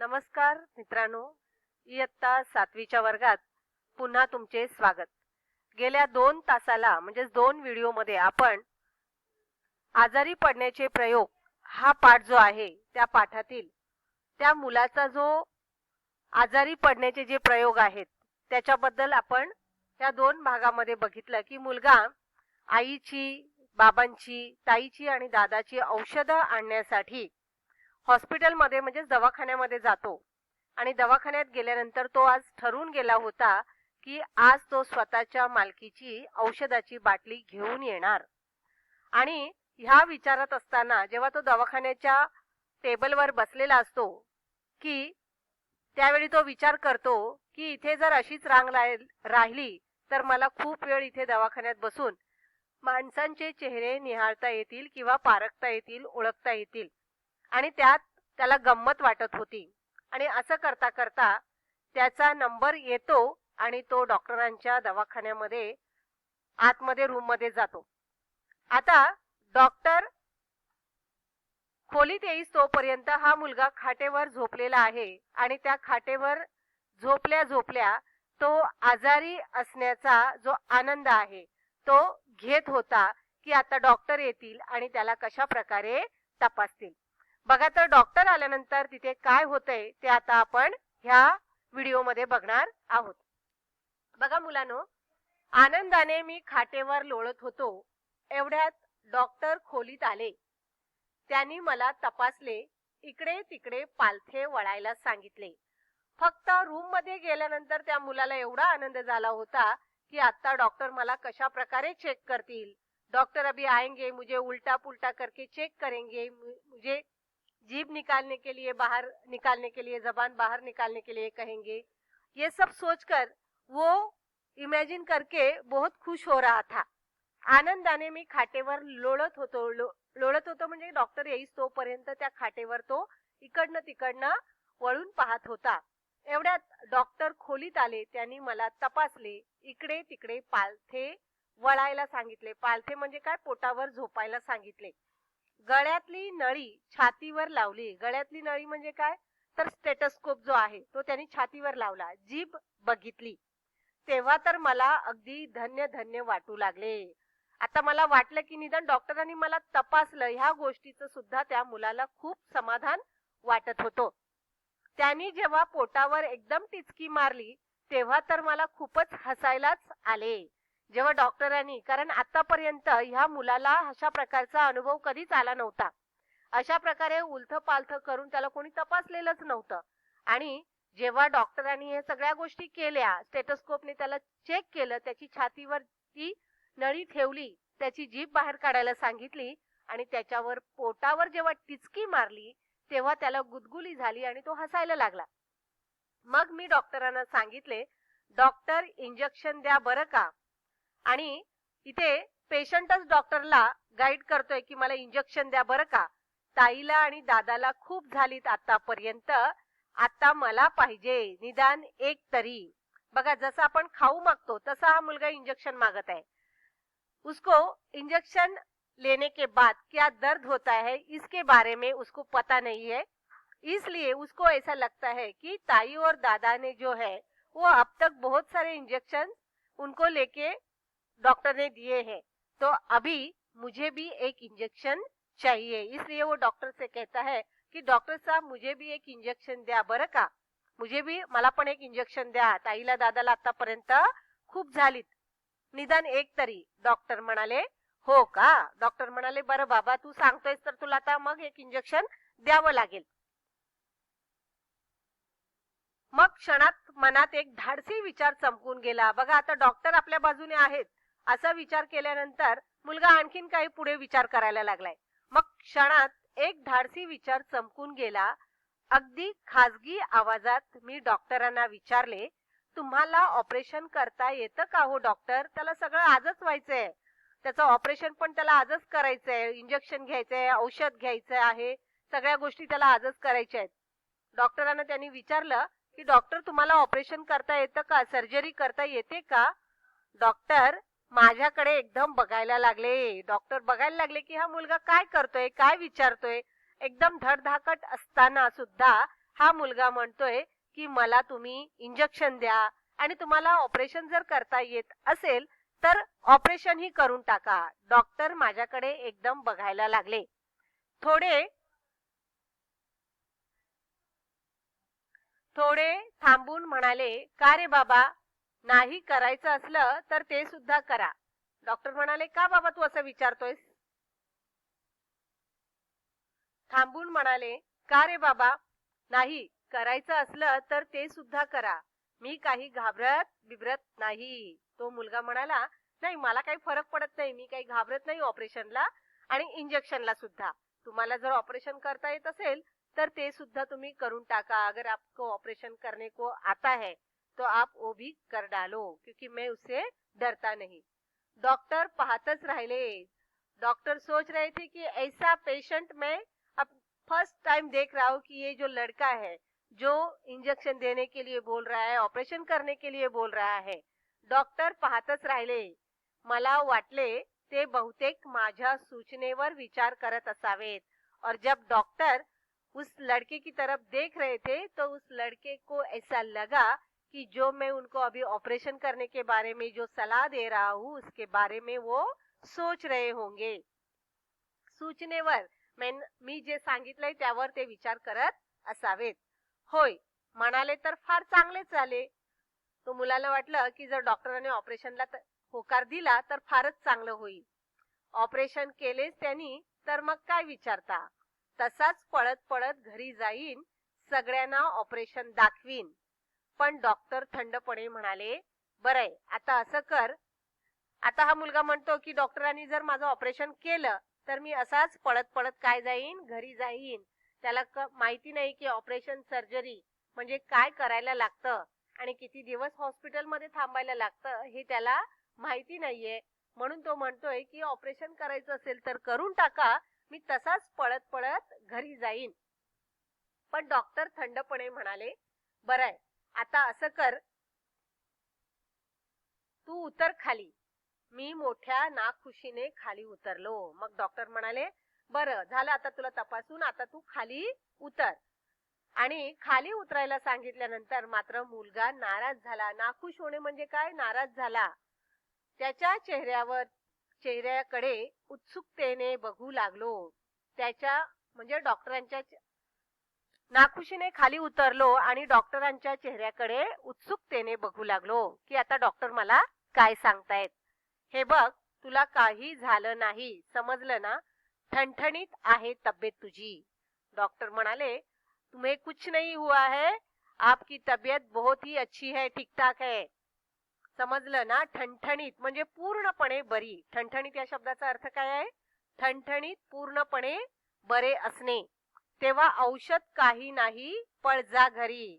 नमस्कार मित्रांनो. इयत्ता सातवीच्या वर्गात पुन्हा तुमचे स्वागत. गेल्या दोन तासाला म्हणजे दोन व्हिडिओमध्ये आपण आजारी पडण्याचे प्रयोग हा पाठ जो आहे त्या पाठातील त्या मुलाचा जो आजारी पडण्याचे जे प्रयोग आहेत त्याच्याबद्दल आपण त्या दोन भागामध्ये बघितलं की मुलगा आईची बाबांची ताईची आणि दादाची औषधं आणण्यासाठी हॉस्पिटलमध्ये म्हणजे दवाखान्यामध्ये जातो. आणि दवाखान्यात गेल्यानंतर तो आज ठरून गेला होता की आज तो स्वतःच्या मालकीची औषधाची बाटली घेऊन येणार. आणि ह्या विचारात असताना जेव्हा तो दवाखान्याच्या टेबलवर बसलेला असतो की त्यावेळी तो विचार करतो की इथे जर अशीच रांग राहिली तर मला खूप वेळ इथे दवाखान्यात बसून माणसांचे चेहरे निहाळता येतील किंवा पारखता येतील ओळखता येतील. आणि त्यात त्याला गंमत वाटत होती. आणि असं करता करता त्याचा नंबर येतो आणि तो डॉक्टरांच्या दवाखान्यामध्ये आतमध्ये रूममध्ये जातो. आता डॉक्टर खोलीत येईस तोपर्यंत हा मुलगा खाटेवर झोपलेला आहे आणि त्या खाटेवर झोपल्या झोपल्या तो आजारी असण्याचा जो आनंद आहे तो घेत होता की आता डॉक्टर येतील आणि त्याला कशा प्रकारे तपासतील. बघा तर डॉक्टर आल्यानंतर तिथे काय होतंय ते आता आपण ह्या व्हिडिओमध्ये बघणार आहोत. बघा मुलांनो आनंदाने मी खाटेवर लोळत होतो. एवढ्यात डॉक्टर खोलीत आले. त्यांनी मला तपासले इकडे तिकडे पालथे वळायला सांगितले. फक्त रूममध्ये गेल्यानंतर त्या मुलाला एवढा आनंद झाला होता की आता डॉक्टर मला कशा प्रकारे चेक करतील. डॉक्टर अभी आएंगे मुझे उलटा पुलटा करके चेक करेंगे मुझे जीभ निकालने के लिए बाहर निकालने के लिए जबान बाहर निकालने के लिए कहेंगे। ये सब सोचकर वो इमेजिन करके बहुत खुश हो रहा था। आनंदाने मी खाटेवर लोळत होतो लो- लोळत होतो म्हणजे डॉक्टर येईस तोपर्यंत त्या खाटेवर तो इकडनं तिकडनं वळून पाहत होता. एवढ्यात डॉक्टर खोलीत आले त्यांनी मला तपासले इकडे तिकडे पालथे वळायला सांगितले. पालथे म्हणजे काय? पोटावर झोपायला सांगितले. गळ्यातली नळी छातीवर लावली. गळ्यातली नळी म्हणजे काय? तर स्टेटस्कोप जो आहे तो त्यांनी छातीवर लावला. जीभ बघितली. तेव्हा तर मला अगदी धन्य धन्य वाटू लागले. आता मला वाटलं की निदान डॉक्टरांनी मला तपासलं. ह्या गोष्टीचं सुद्धा त्या मुलाला खूप समाधान वाटत होतं. त्यांनी जेव्हा पोटावर एकदम टिचकी मारली तेव्हा तर मला खूपच हसायलाच आले. जेव्हा डॉक्टरांनी कारण आतापर्यंत ह्या मुलाला अशा प्रकारचा अनुभव कधीच आला नव्हता. अशा प्रकारे उलथ पालथ करून त्याला कोणी तपासलेलंच नव्हतं. आणि जेव्हा डॉक्टरांनी हे सगळ्या गोष्टी केल्या स्टेटोस्कोपने त्याला चेक केलं त्याची छातीवर ती नळी ठेवली त्याची जीभ बाहेर काढायला सांगितली आणि त्याच्यावर पोटावर जेव्हा टिचकी मारली तेव्हा त्याला गुदगुली झाली आणि तो हसायला लागला. मग मी डॉक्टरांना सांगितले डॉक्टर इंजेक्शन द्या बरं का? आणि इथे पेशंटच डॉक्टरला गाईड करतोय की मला इंजेक्शन द्या बरं का. ताईला आणि दादाला खूप झालीत आतापर्यंत. आता मला पाहिजे. निदान एक तरी. बघा जसं आपण खाऊ मागतो तसा हा मुलगा इंजेक्शन मागत आहे. उसको इंजेक्शन लेने के बाद क्या दर्द होता है इसके बारे में उसको पता नहीं है. इसलिए उसको ऐसा लगता है कि ताई और दादा ने जो है वो अब तक बहुत सारे इंजेक्शन उनको लेके डॉक्टर ने दिए हैं। तो अभी मुझे भी एक इंजेक्शन चाहिए। इसलिए वो डॉक्टर से कहता है की डॉक्टर साहब मुझे भी एक इंजेक्शन द्या बरं का। मुझे भी मला पण एक इंजेक्शन द्या. ताईला दादाला आतापर्यंत खूप झालीत. निदान एक तरी. डॉक्टर म्हणाले हो का? डॉक्टर म्हणाले बरं बाबा तू सांगतोयस तर तुला आता मग एक इंजेक्शन द्यावं लागेल. मग क्षणात मनात एक धाडसी विचार चमकून गेला. बघा आता डॉक्टर आपल्या बाजूने आहेत. असा विचार केल्यानंतर मुलगा आणखीन काही पुढे विचार करायला लागलाय. मग क्षणात एक धाडसी विचार चमकून गेला. अगदी खाजगी आवाजात मी डॉक्टरांना विचारले तुम्हाला ऑपरेशन करता येतं का हो डॉक्टर? त्याला सगळं आजच व्हायचंय. त्याचं ऑपरेशन पण त्याला आजच करायचंय. इंजेक्शन घ्यायचंय औषध घ्यायचं आहे. सगळ्या गोष्टी त्याला आजच करायच्या आहेत. डॉक्टरांना त्यांनी विचारलं की डॉक्टर तुम्हाला ऑपरेशन करता येतं का? सर्जरी करता येते का? डॉक्टर माझ्याकडे एकदम बघायला लागले. डॉक्टर बघायला लागले की हा मुलगा काय करतोय काय विचारतोय. एकदम धडधाकट असताना सुद्धा हा मुलगा म्हणतोय की मला तुम्ही इंजेक्शन द्या आणि तुम्हाला ऑपरेशन जर करता येत असेल तर ऑपरेशन ही करून टाका. डॉक्टर माझ्याकडे एकदम बघायला लागले. थोडे थोडे थांबून म्हणाले का रे बाबा? नाही करायचं असलं तर ते सुद्धा करा. डॉक्टर म्हणाले का बाबा तू असं विचारतोयस? थांबून म्हणाले का रे बाबा? नाही करायचं असलं तर ते सुद्धा करा. मी काही घाबरत बिबरत नाही. तो मुलगा म्हणाला नाही मला काही फरक पडत नाही. मी काही घाबरत नाही ऑपरेशनला आणि इंजेक्शनला सुद्धा. तुम्हाला जर ऑपरेशन करता येत असेल तर ते सुद्धा तुम्ही करून टाका. अगर आपको ऑपरेशन करने को आता है तो आप वो भी कर डालो, क्योंकि मैं उससे डरता नहीं। डॉक्टर पाहतच राहिले। डॉक्टर सोच रहे थे कि ऐसा पेशेंट मैं अब फ़र्स्ट टाइम देख रहा हूँ कि ये जो लड़का है, जो इंजेक्शन देने के लिए बोल रहा है, ऑपरेशन करने के लिए बोल रहा है, डॉक्टर पाहतच राहिले। मला वाटले ते बहुतेक माझ्या सूचनेवर विचार करत असावेत, और जब डॉक्टर उस लड़के की तरफ़ देख रहे थे तो उस लड़के को ऐसा लगा कि जो मैं उनको अभी ऑपरेशन करने के बारे में जो सलाह दे रहा हूँ उसके बारे में वो सोच रहे होंगे। सूचनेवर मैं मी जे सांगितलंय त्यावर ते विचार करत असावेत. होय म्हणाले तर फार चांगलेच झाले. तो मुलाला वाटलं की जर डॉक्टरांनी ऑपरेशनला होकार दिला तर फारच चांगलं होईल. ऑपरेशन केलेच त्यांनी तर मग काय विचारता? तसाच पळत पळत घरी जाईन सगळ्यांना ऑपरेशन दाखवीन. पण डॉक्टर थंडपणे म्हणाले बरंय आता असं कर. आता हा मुलगा म्हणतो की डॉक्टरांनी जर माझं ऑपरेशन केलं तर मी असाच पळत पळत काय जाईन? घरी जाईन. त्याला माहिती नाही की ऑपरेशन सर्जरी म्हणजे काय करायला लागतं आणि किती दिवस हॉस्पिटलमध्ये थांबायला लागतं हे त्याला माहिती नाहीये. म्हणून तो म्हणतोय की ऑपरेशन करायचं असेल तर करून टाका मी तसाच पळत पळत घरी जाईन. पण डॉक्टर थंडपणे म्हणाले बरंय आता असं कर. तू उतर खाली. मी मोठ्या नाखुशीने खाली उतरलो. मग डॉक्टर म्हणाले बरं झालं आता तुला तपासून. आता तू खाली उतर. आणि खाली उतरायला सांगितल्यानंतर मात्र मुलगा नाराज झाला. नाखुश होणे म्हणजे काय? नाराज झाला. त्याच्या चेहऱ्यावर चेहऱ्याकडे उत्सुकतेने बघू लागलो. त्याच्या म्हणजे डॉक्टरांच्या नाखुशीने खाली उतरलो आणि डॉक्टरांच्या चेहऱ्याकडे उत्सुकतेने बघू लागलो की आता डॉक्टर मला काय सांगतायत. हे बघ तुला काही झालं नाही समजलं ना? ठणठणीत आहे तब्येत तुझी. डॉक्टर म्हणाले तुम्हें कुछ नहीं हुआ है. आपकी तब्येत बहुत ही अच्छी है ठीक ठाक है. समजलं ना? ठणठणीत म्हणजे पूर्णपणे बरी. ठणठणीत या शब्दाचा अर्थ काय आहे? ठणठणीत पूर्णपणे बरे असणे. तेव्हा औषध काही नाही पळ जा घरी.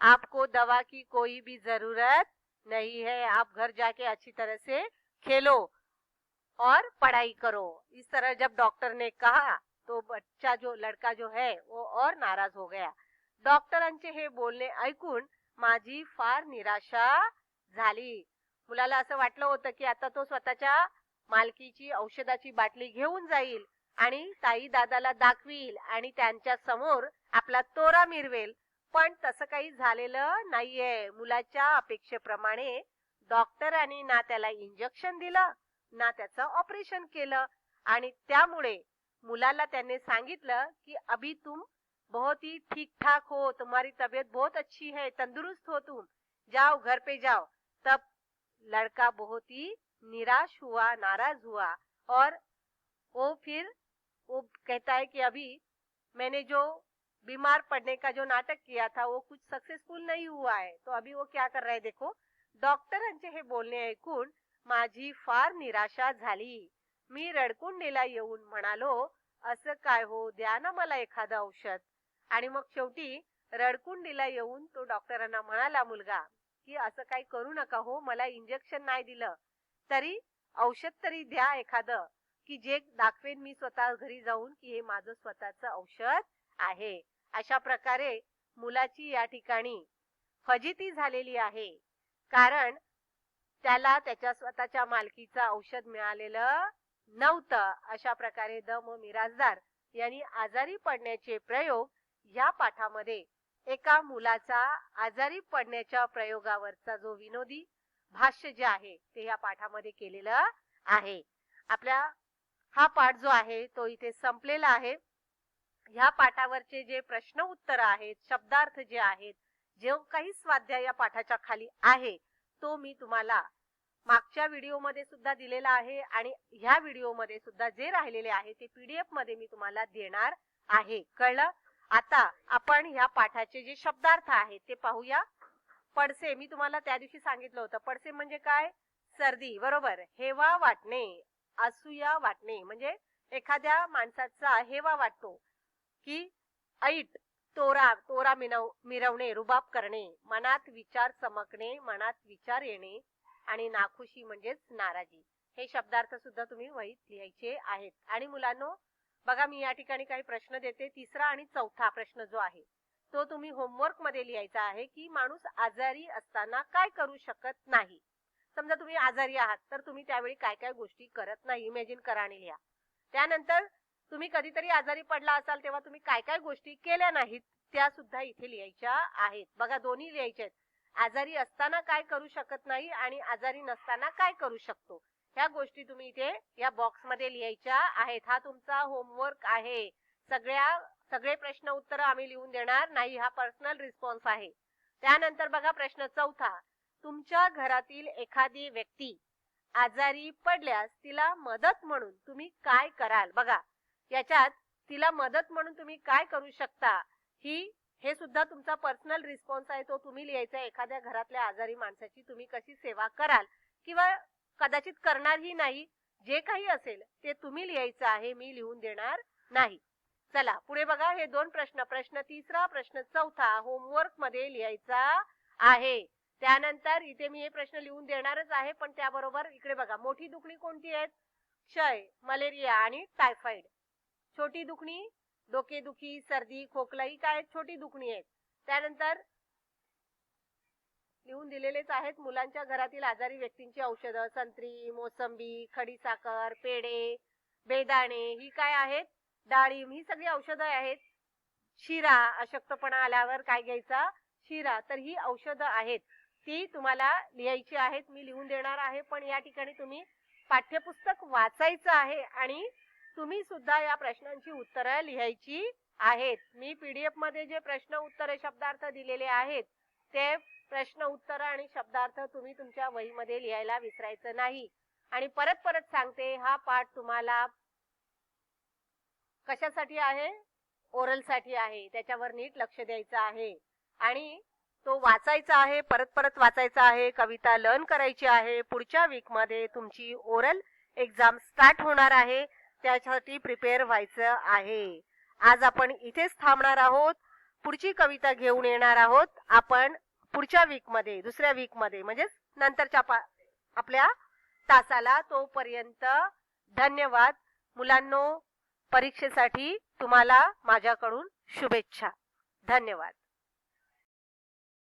आपको दवा की कोई भी जरूरत नहीं है. आप घर जाके अच्छी तरह से खेलो और पढ़ाई करो। इस तरह जब डॉक्टर ने कहा तो बच्चा जो लड़का जो है वो और नाराज हो गया। डॉक्टरांचे हे बोलणे ऐकून माझी फार निराशा झाली. मुलाला असं वाटलं होतं की आता तो स्वतःच्या मालकीची औषधाची बाटली घेऊन जाईल. आणि ताई दादाला दाखवील आणि त्यांच्यासमोर आपला तोरा मिरवेल. पण तसं काही झालेलं नाहीये. मुलाच्या अपेक्षेप्रमाणे डॉक्टरांनी ना त्याला इंजेक्शन दिलं ना त्याचं ऑपरेशन केलं आणि त्यामुळे मुलाला त्याने सांगितलं की अभी तुम बहुत ही ठीक ठाक हो. तुम्हारी तबीयत बहुत अच्छी है. तंदुरुस्त हो तुम. जाओ घर पे जाओ. तब लड़का बहुत ही निराश हुआ नाराज हुआ और वो फिर वो कहता है कि अभी मैंने जो बीमार पड़ने का जो नाटक किया था वो कुछ सक्सेसफुल नहीं हुआ है। तो अभी वो क्या कर रहा है देखो डॉक्टरांचे हे बोलणे ऐकून माझी फार निराशा झाली. मी रडकुंडीला येऊन म्हणालो असं काय हो द्या ना मला एखादं औषध. आणि मग शेवटी रडकुंडीला येऊन तो डॉक्टरांना म्हणाला मुलगा की असं काही करू नका हो मला इंजेक्शन नाही दिलं. तरी औषध तरी द्या एखादं. की जे दाखवेन मी स्वतः घरी जाऊन की हे माझं स्वतःचं औषध आहे. अशा प्रकारे मुलाची या ठिकाणी फजिती झालेली आहे. कारण त्याला त्याच्या स्वतःच्या मालकीचं औषध मिळालेलं नव्हतं. अशा प्रकारे द म मिराजदार यांनी आजारी पडण्याचे प्रयोग या पाठामध्ये एका मुलाचा आजारी पडण्याच्या प्रयोगावरचा जो विनोदी भाष्य जे आहे ते या पाठामध्ये केलेलं आहे. आपल्या हा पाठ जो आहे तो इथे संपलेला आहे. ह्या पाठावरचे जे प्रश्न उत्तर आहेत शब्दार्थ जे आहेत जो काही स्वाध्याय या पाठाच्या खाली आहे तो मी तुम्हाला मागच्या व्हिडिओमध्ये सुद्धा दिलेला आहे आणि ह्या व्हिडिओमध्ये सुद्धा जे राहिलेले आहे ते पीडीएफमध्ये मी तुम्हाला देणार आहे. कळलं? आता आपण ह्या पाठाचे जे शब्दार्थ आहेत ते पाहूया. पडसे मी तुम्हाला त्या दिवशी सांगितलं होतं. पडसे म्हणजे काय? सर्दी बरोबर? हेवा वाटणे. असूया वाटणे. म्हणजे एखाद्या माणसाचा हेवा वाटतो की ऐट तोरा तोरा मिनव मिरवणे रुबाब करणे मनात विचार चमकणे मनात विचार येणे आणि नाखुशी म्हणजेच नाराजी. हे शब्दार्थ सुद्धा तुम्ही वहीत लिहायचे आहेत. आणि मुलांनो बघा मी या ठिकाणी काही प्रश्न देते. तिसरा आणि चौथा प्रश्न जो आहे तो तुम्ही होमवर्कमध्ये लिहायचा आहे की माणूस आजारी असताना काय करू शकत नाही? समजा तुम्ही आजारी आहात तर तुम्ही त्यावेळी काय काय गोष्टी करत नाही इमॅजिन करा आणि लिहा. त्यानंतर तुम्ही कधीतरी आजारी पडला असाल तेव्हा तुम्ही काय काय गोष्टी केल्या नाहीत त्या सुद्धा इथे लिहायच्या आहेत. बघा दोन्ही लिहायच्या आहेत. आजारी असताना काय करू शकत नाही आणि आजारी नसताना काय करू शकतो? ह्या गोष्टी तुम्ही इथे या बॉक्समध्ये लिहायच्या आहेत. हा तुमचा होमवर्क आहे. सगळ्या सगळे प्रश्न उत्तर आम्ही लिहून देणार नाही. हा पर्सनल रिस्पॉन्स आहे. त्यानंतर बघा प्रश्न चौथा. तुमच्या घरातील एखादी व्यक्ती आजारी पडल्यास तिला मदत म्हणून तुम्ही काय कराल? बघा याच्यात तिला मदत म्हणून तुम्ही काय करू शकता? ही हे सुद्धा तुमचा पर्सनल रिस्पॉन्स आहे. तो तुम्ही लिहायचा एखाद्या घरातल्या आजारी माणसाची तुम्ही कशी सेवा कराल? किंवा कदाचित करणारही नाही. जे काही असेल ते तुम्ही लिहायचं आहे. मी लिहून देणार नाही. चला पुढे बघा. हे दोन प्रश्न. प्रश्न तिसरा प्रश्न चौथा. होमवर्कमध्ये लिहायचा आहे. त्यानंतर इथे मी हे प्रश्न लिहून देणारच आहे पण त्याबरोबर इकडे बघा मोठी दुखणी कोणती आहेत? क्षय मलेरिया आणि टायफॉइड. छोटी दुखणी डोकेदुखी सर्दी खोकला ही काय छोटी दुखणी आहेत. त्यानंतर लिहून दिलेलेच आहेत मुलांच्या घरातील आजारी व्यक्तींची औषधं संत्री मोसंबी खडीसाखर पेढे बेदाणे ही काय आहेत? डाळिंब ही सगळी औषधं आहेत. शिरा अशक्तपणा आल्यावर काय घ्यायचा? शिरा. तर ही औषधं आहेत. ती तुम्हाला लिहायची आहेत मी लिहून देणार आहे पण या ठिकाणी तुम्ही पाठ्यपुस्तक वाचायचं आहे आणि तुम्ही सुद्धा या प्रश्नांची उत्तरं लिहायची आहेत. मी पीडीएफमध्ये जे प्रश्न उत्तर शब्दार्थ दिलेले आहेत ते प्रश्न उत्तर आणि शब्दार्थ तुम्ही तुमच्या वहीमध्ये लिहायला विसरायचं नाही. आणि परत परत सांगते हा पाठ तुम्हाला कशासाठी आहे? ओरलसाठी आहे. त्याच्यावर नीट लक्ष द्यायचं आहे. आणि तो वाचायचा आहे परत परत वाचायचा आहे कविता लर्न करायची आहे. पुढच्या वीकमध्ये तुमची ओरल एक्झाम स्टार्ट होणार आहे. त्यासाठी प्रिपेअर व्हायचं आहे. आज आपण इथेच थांबणार आहोत. पुढची कविता घेऊन येणार आहोत. आपण पुढच्या वीकमध्ये दुसऱ्या वीकमध्ये म्हणजेच नंतरच्या पा- आपल्या तासाला तोपर्यंत धन्यवाद. मुलांनो परीक्षेसाठी तुम्हाला माझ्याकडून शुभेच्छा. धन्यवाद.